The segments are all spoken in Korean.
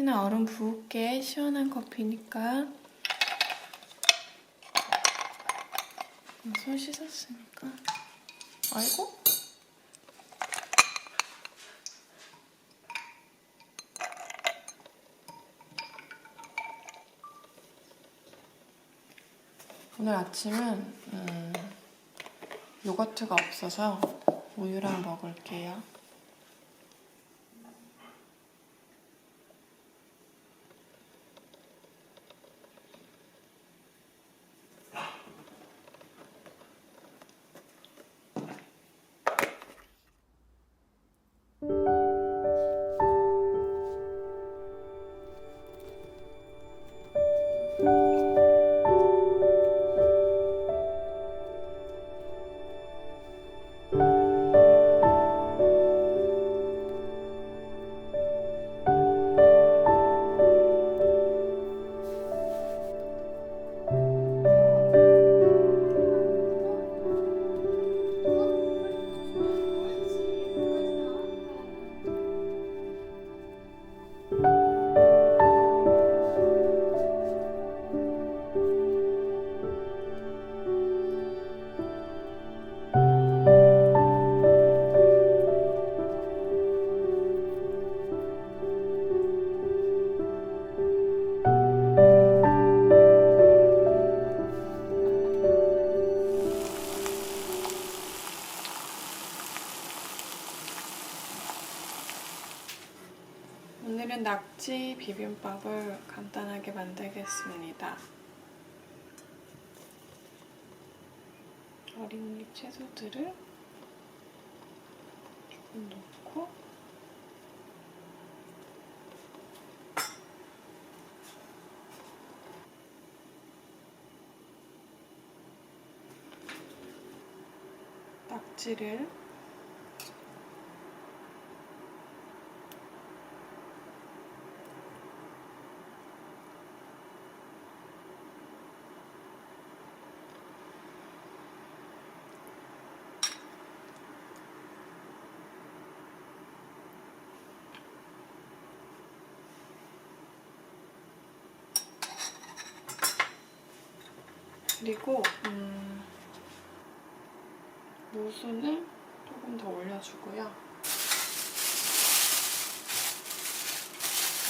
커피는 얼음 부을게. 시원한 커피니까. 어, 손 씻었으니까. 아이고. 오늘 아침은 음, 요거트가 없어서 우유랑 먹을게요. 오늘은 낙지 비빔밥을 간단하게 만들겠습니다. 어린 잎 채소들을 조금 넣고 낙지를 그리고 음, 무순을 조금 더 올려주고요.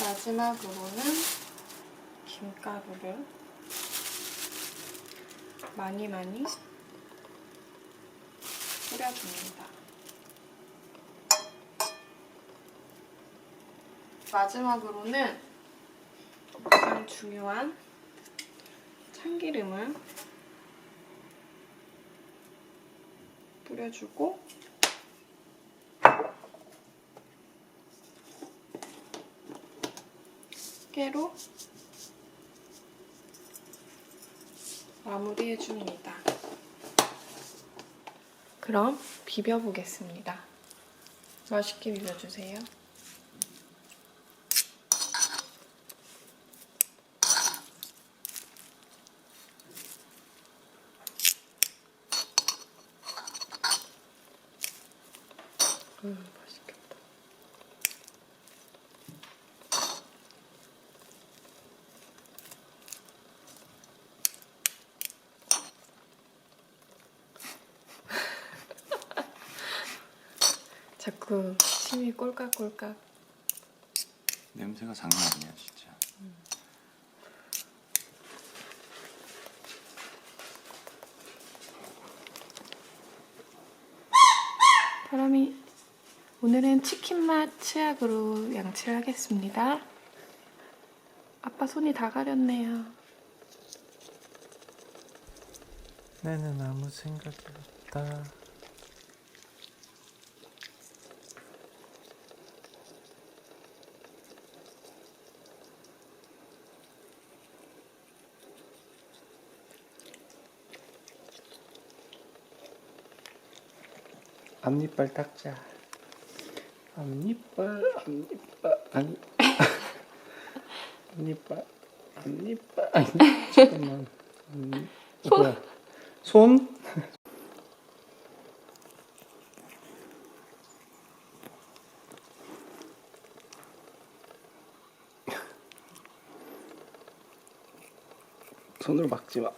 마지막으로는 김가루를 많이 많이 뿌려줍니다. 마지막으로는 가장 중요한 참기름을 뿌려주고 깨로 마무리해줍니다. 그럼 비벼보겠습니다. 맛있게 비벼주세요. 자꾸 침이 꼴깍꼴깍. 냄새가 장난 아니야 진짜. 사람이 오늘은 치킨 맛 치약으로 양치를 하겠습니다. 아빠 손이 다 가렸네요. 나는 아무 생각이 없다. 앞니빨 닦자. 앞니빨, 앞니빨, 앞니, 앞니빨, 앞니빨. 아니, 잠깐만. 앞니, 손. 뭐야? 손? 손으로 막지 마.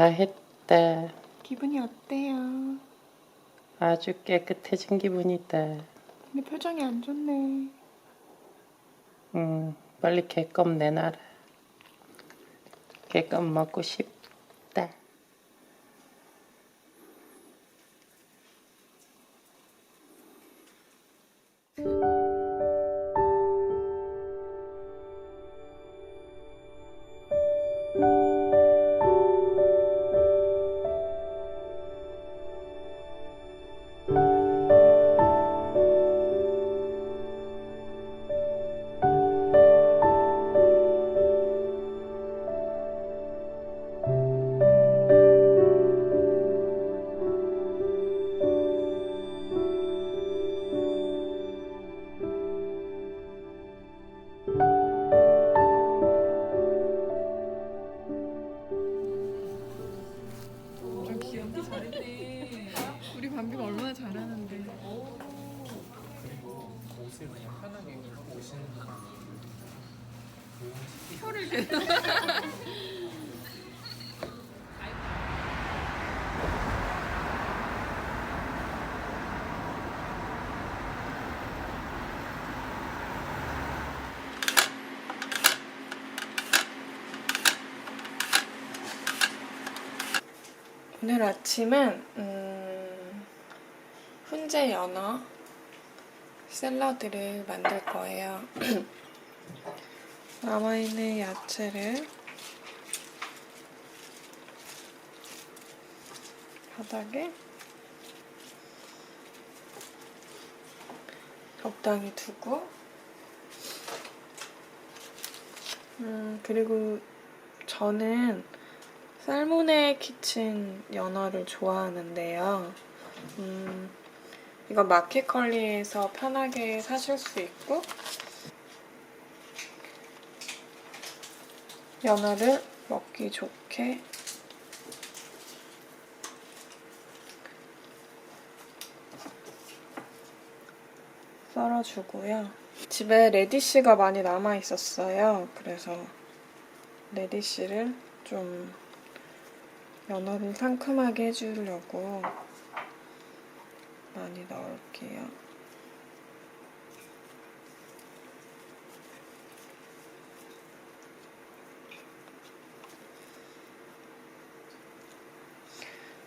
다 했다. 기분이 어때요? 아주 깨끗해진 기분이다. 근데 표정이 안 좋네. 음, 빨리 개껌 내놔라. 개껌 먹고 싶 대. 오늘 아침은 음, 훈제 연어 샐러드를 만들 거예요. 남아있는 야채를 바닥에 적당히 두고 음, 그리고 저는 살모네 키친 연어를 좋아하는데요. 음, 이거 마켓컬리에서 편하게 사실 수 있고 연어를 먹기 좋게 썰어주고요. 집에 레디쉬가 많이 남아 있었어요. 그래서 레디쉬를 좀 연어를 상큼하게 해주려고 많이 넣을게요.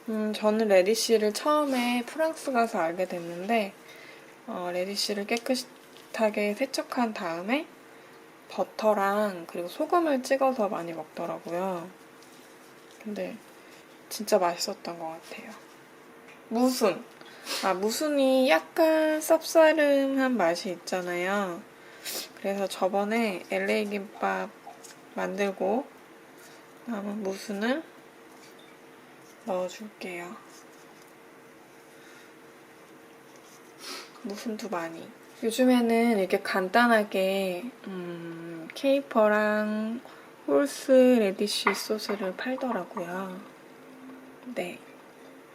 음, 저는 레디쉬를 처음에 프랑스 가서 알게 됐는데, 어, 레디쉬를 깨끗하게 세척한 다음에 버터랑 그리고 소금을 찍어서 많이 먹더라고요. 근데 진짜 맛있었던 것 같아요. 무순. 아, 무순이 약간 쌉싸름한 맛이 있잖아요. 그래서 저번에 LA 김밥 만들고 남은 무순을 넣어줄게요. 무순도 많이. 요즘에는 이렇게 간단하게 음, 케이퍼랑 홀스 레디쉬 소스를 팔더라고요. 네.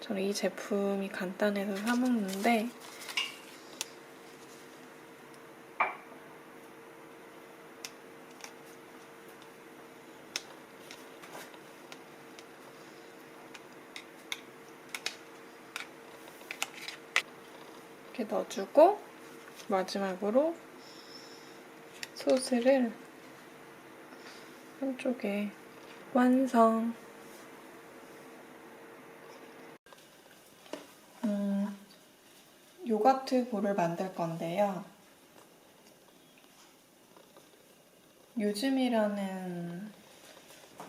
저는 이 제품이 간단해서 사먹는데 이렇게 넣어주고 마지막으로 소스를 한쪽에 완성. 음, 요거트 볼을 만들 건데요. 요즘이라는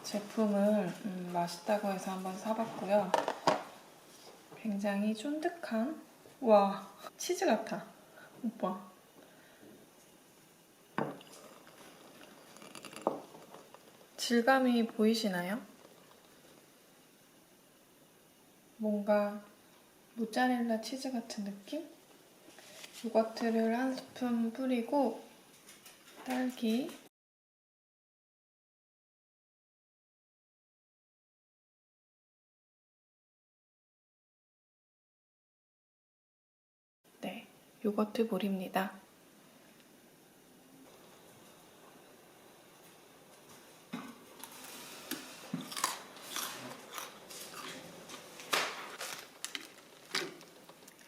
제품을 음, 맛있다고 해서 한번 사봤고요. 굉장히 쫀득한 와 치즈 같아 오빠 질감이 보이시나요? 뭔가 모짜렐라 치즈 같은 느낌? 요거트를 한 스푼 뿌리고 딸기 네 요거트 볼입니다.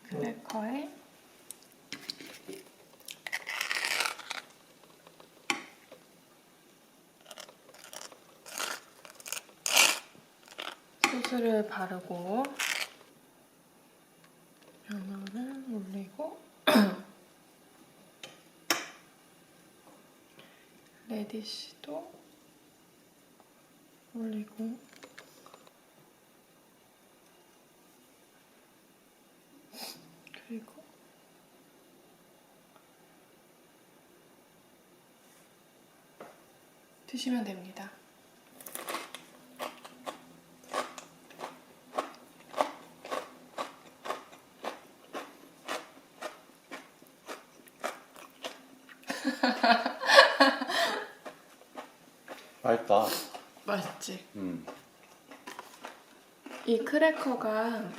크래커에 소스를 바르고 면허를 올리고 레디쉬도 올리고 그리고 드시면 됩니다. 맛있다. 맛있지? 음. 이 크래커가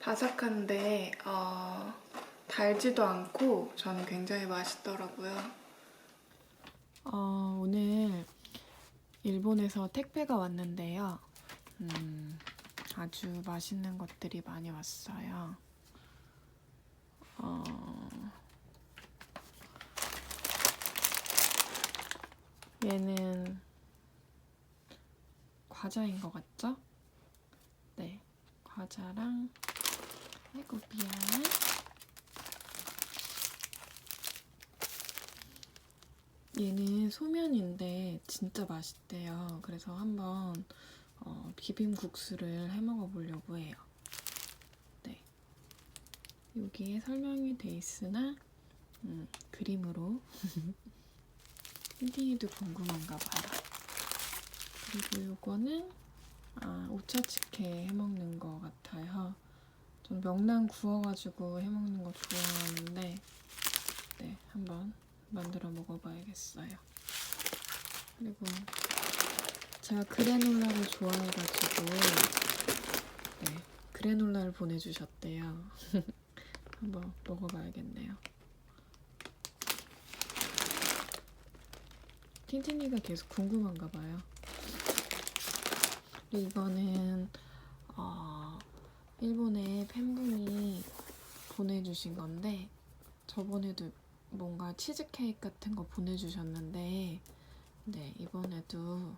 바삭한데 어, 달지도 않고 저는 굉장히 맛있더라고요. 어, 오늘 일본에서 택배가 왔는데요. 음, 아주 맛있는 것들이 많이 왔어요. 어, 얘는 과자인 것 같죠? 네, 과자랑 아이고 미안. 얘는 소면인데 진짜 맛있대요. 그래서 한번 어, 비빔국수를 해 먹어 보려고 해요. 네, 여기에 설명이 돼 있으나 음, 그림으로 흰둥이도 궁금한가 봐요. 그리고 요거는 아, 오차츠케 해먹는 거 같아요. 전 명란 구워가지고 해먹는 거 좋아하는데 네, 한번 만들어 먹어봐야겠어요. 그리고 제가 그래놀라를 좋아해가지고 네, 그래놀라를 보내주셨대요. 한번 먹어봐야겠네요. 틴틴이가 계속 궁금한가 봐요. 이거는 어, 일본의 팬분이 보내주신 건데 저번에도 뭔가 치즈케이크 같은 거 보내주셨는데 네 이번에도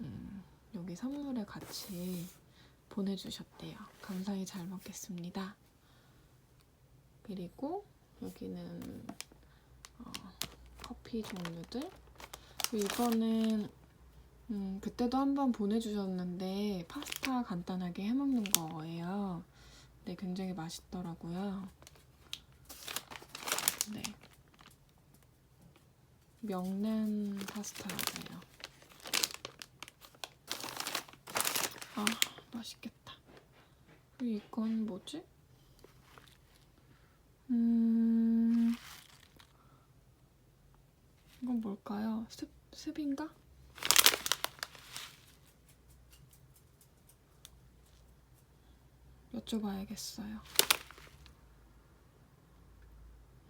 음, 여기 선물에 같이 보내주셨대요. 감사히 잘 먹겠습니다. 그리고 여기는 어, 커피 종류들 이거는 음, 그때도 한번 보내주셨는데 파스타 간단하게 해먹는 거예요. 네, 굉장히 맛있더라고요. 네. 명란 파스타 맞아요. 아, 맛있겠다. 이건 뭐지? 음, 이건 뭘까요? 습, 습인가? 여쭤봐야겠어요.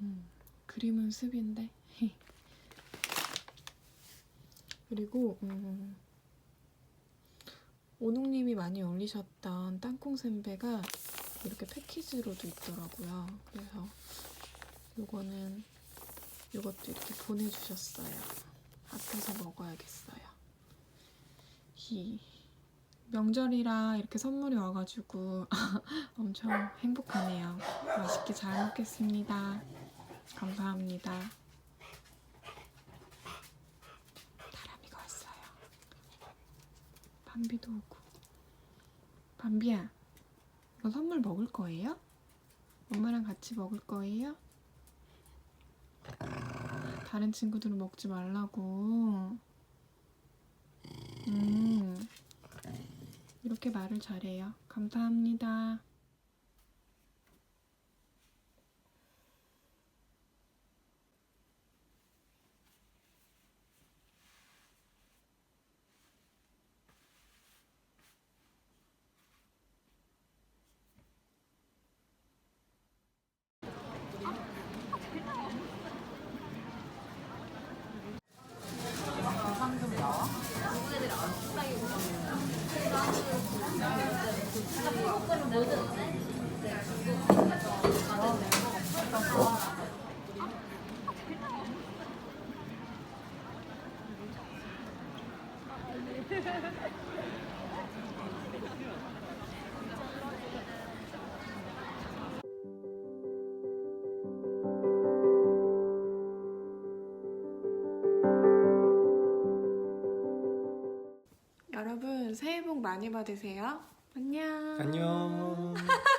음, 그림은 습인데. 그리고 음, 오농님이 많이 올리셨던 땅콩 샌베가 이렇게 패키지로도 있더라고요. 그래서 요거는 요것도 이렇게 보내주셨어요. 아껴서 먹어야겠어요. 히. 명절이라 이렇게 선물이 와가지고 엄청 행복하네요. 맛있게 잘 먹겠습니다. 감사합니다. 다람이가 왔어요. 밤비도 오고. 밤비야, 이거 선물 먹을 거예요? 엄마랑 같이 먹을 거예요? 다른 친구들은 먹지 말라고. 음. 이렇게 말을 잘해요. 감사합니다. 많이 받으세요. 안녕. 안녕.